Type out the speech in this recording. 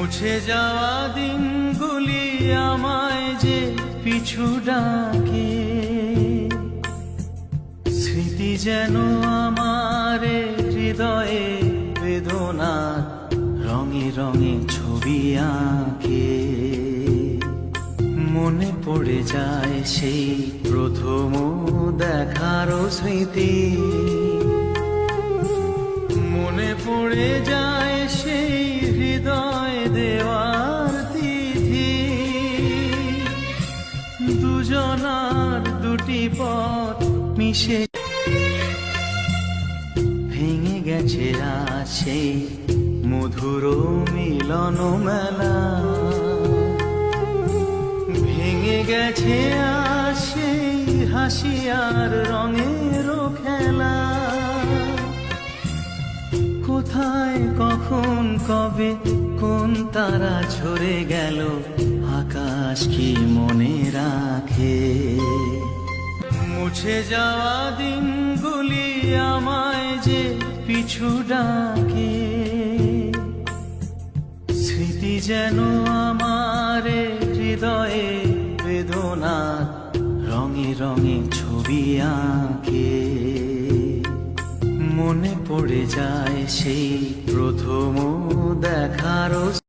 মুছে যাওয়া দিনগুলি আমায় যে পিছু ডাকে। স্মৃতি যেন আমার হৃদয়ে বেদনা রঙে রঙে ছবি আঁকে। মনে পড়ে যায় সেই প্রথম দেখারও স্মৃতি। মনে পড়ে যায় দুজনার দুটি পথ মিশে। ভেঙে গেছে আছে মধুর মিলন মেলা। ভেঙে গেছে আজ সেই হাসি আর রঙের খেলা। কোথায়, কখন, কবে, কোন তারা ঝরে গেল আকাশ কি মনে রাখে? মুছে যাওয়া দিনগুলি আমায় যে পিছু ডাকে। স্মৃতি যেন আমার হৃদয়ে বেদনা রঙে রঙে ছবি আঁকে। মনে পড়ে যায় সেই প্রথম দেখারও